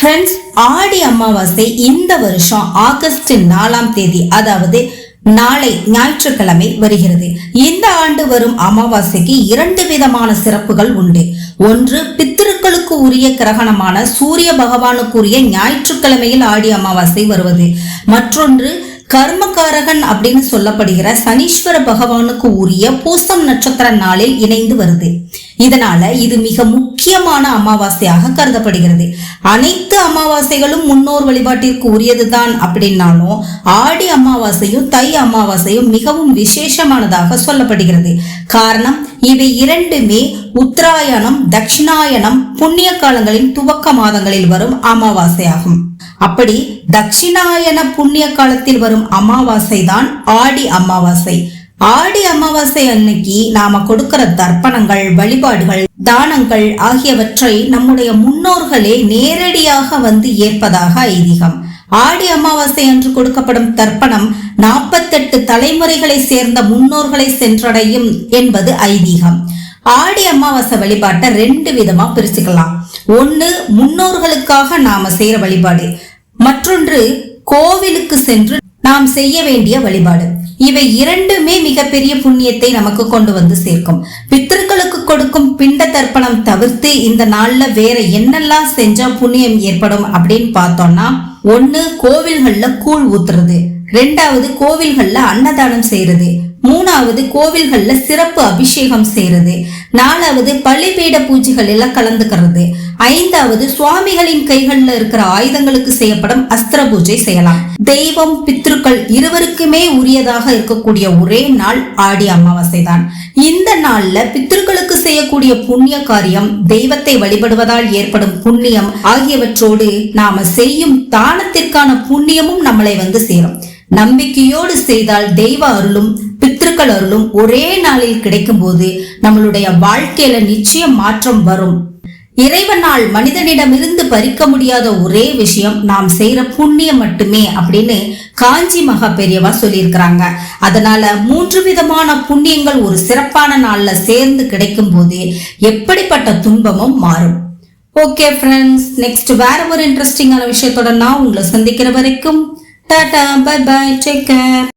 Friends Aadi Amavasai இந்த வருஷம் August நாலாம் தேதி அதாவது நாளை ஞாயிற்றுக்கிழமை வருகிறது. இந்த ஆண்டு வரும் அமாவாசைக்கு இரண்டு விதமான சிறப்புகள் உண்டு. ஒன்று பித்திருக்களுக்கு உரிய கிரகணமான சூரிய பகவானுக்குரிய ஞாயிற்றுக்கிழமையில் ஆடி அமாவாசை வருவது. மற்றொன்று கர்மகாரகன் அப்படின்னு சொல்லப்படுகிற சனீஸ்வர பகவானுக்கு உரிய பூசம் நட்சத்திர நாளில் இணைந்து வருது. இதனால இது மிக முக்கியமான அமாவாசையாக கருதப்படுகிறது. அனைத்து அமாவாசைகளும் முன்னோர் வழிபாட்டிற்கு உரியதுதான் அப்படின்னாலும் ஆடி அமாவாசையும் தை அமாவாசையும் மிகவும் விசேஷமானதாக சொல்லப்படுகிறது. காரணம் இவை இரண்டுமே உத்தராயணம் தட்சிணாயனம் புண்ணிய காலங்களின் துவக்க மாதங்களில் வரும் அமாவாசையாகும். அப்படி தட்சிணாயன புண்ணிய காலத்தில் வரும் அமாவாசை தான் ஆடி அமாவாசை. ஆடி அமாவாசை அன்னைக்கு நாம கொடுக்கிற தர்ப்பணங்கள் வழிபாடுகள் தானங்கள் ஆகியவற்றை நம்முடைய முன்னோர்களே நேரடியாக வந்து ஏற்பதாக ஐதீகம். ஆடி அமாவாசை அன்று கொடுக்கப்படும் தர்ப்பணம் நாற்பத்தெட்டு தலைமுறைகளை சேர்ந்த முன்னோர்களை சென்றடையும் என்பது ஐதீகம். ஆடி அமாவாசை வழிபாட்டை ரெண்டு விதமா பிரிச்சுக்கலாம். ஒன்னு முன்னோர்களுக்காக நாம செய்யற வழிபாடு. மற்றொன்று கோவிலுக்கு சென்று நாம் செய்ய வேண்டிய வழிபாடு. இவை இரண்டுமே மிகப்பெரிய புண்ணியத்தை நமக்கு கொண்டு வந்து சேர்க்கும். பித்திருக்களுக்கு கொடுக்கும் பிண்ட தர்ப்பணம் தவிர்த்து இந்த நாள்ல வேற என்னெல்லாம் செஞ்சா புண்ணியம் ஏற்படும் அப்படின்னு பார்த்தோம்னா ஒன்று கோவில்கள்ல கூழ் ஊத்துறது. ரெண்டாவது கோவில்கள்ல அன்னதானம் செய்யறது மூணாவது கோவில்கள்ல சிறப்பு அபிஷேகம் செய்யறது நாலாவது பள்ளிப்பீட பூஜைகள் எல்லாம் கலந்துக்கிறது. ஐந்தாவது சுவாமிகளின் கைகள்ல இருக்கிற ஆயுதங்களுக்கு செய்யப்படும் அஸ்திர பூஜை செய்யலாம். தெய்வம் பித்ருக்கள் இருவருக்குமே உரியதாக இருக்கக்கூடிய ஒரே நாள் ஆடி அமாவாசை தான். இந்த நாள்ல பித்ருக்களுக்கு செய்யக்கூடிய புண்ணிய காரியம் தெய்வத்தை வழிபடுவதால் ஏற்படும் புண்ணியம் ஆகியவற்றோடு நாம செய்யும் தானத்திற்கான புண்ணியமும் நம்மளை வந்து சேரும். நம்பிக்கையோடு செய்தால் தெய்வ அருளும் பித்திருக்கள் அருளும் ஒரே நாளில் கிடைக்கும் போது நம்மளுடைய வாழ்க்கையில நிச்சயம் மாற்றம் வரும். இறைவனால் மனிதனிடமிருந்து பறிக்க முடியாத ஒரே விஷயம் நாம் செய்யற புண்ணியம் மட்டுமே அப்படின்னு காஞ்சி மகா பெரியவா சொல்லியிருக்கிறாங்க. அதனால மூன்று விதமான புண்ணியங்கள் ஒரு சிறப்பான நாள்ல சேர்ந்து கிடைக்கும் போது எப்படிப்பட்ட துன்பமும் மாறும். ஓகே ஃப்ரெண்ட்ஸ் நெக்ஸ்ட் வேற ஒரு இன்ட்ரெஸ்டிங்கான விஷயத்தோட நான் உங்களை சந்திக்கிற வரைக்கும் tata bye bye take care